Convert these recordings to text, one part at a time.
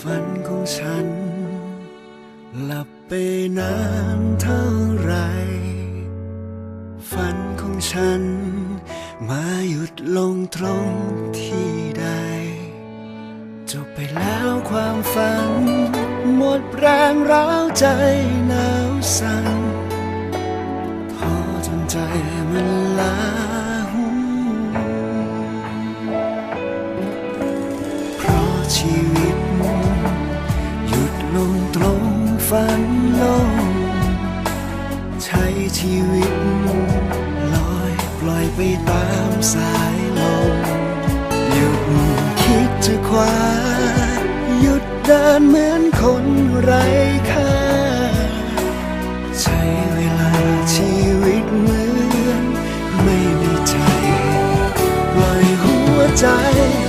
ฝันของฉัน หลับไปนานเท่าไร ฝันของฉัน มาหยุดลงตรงที่ใด จบไปแล้วความฝัน หมดแรงร้าวใจหนาวสั่นพอจนใจมัน ตรงฝันลงใช้ชีวิตลอยปล่อยไปตามสายลมหยุดคิดจะคว้าหยุดเดินเหมือนคนไร้ค่า ใช้เวลาชีวิตเหมือนไม่มีใจปล่อยหัวใจ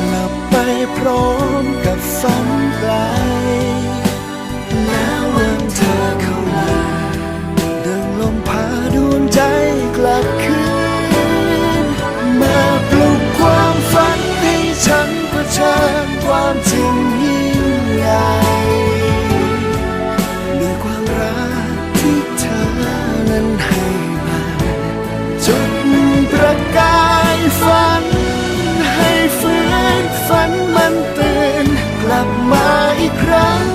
หลับไปพร้อมกับฝันไกล อีกครั้ง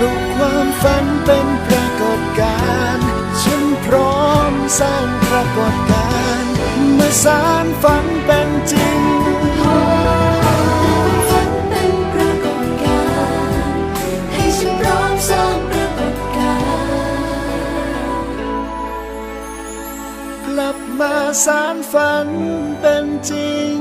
ลูกความฝันเป็นปรากฏการณ์ฉันพร้อมสร้างปรากฏการณ์เมื่อสารฝันเป็นจริงฝันเป็นปรากฏการณ์ให้ฉันพร้อมสร้างปรากฏการณ์กลับมาสารฝันเป็นจริง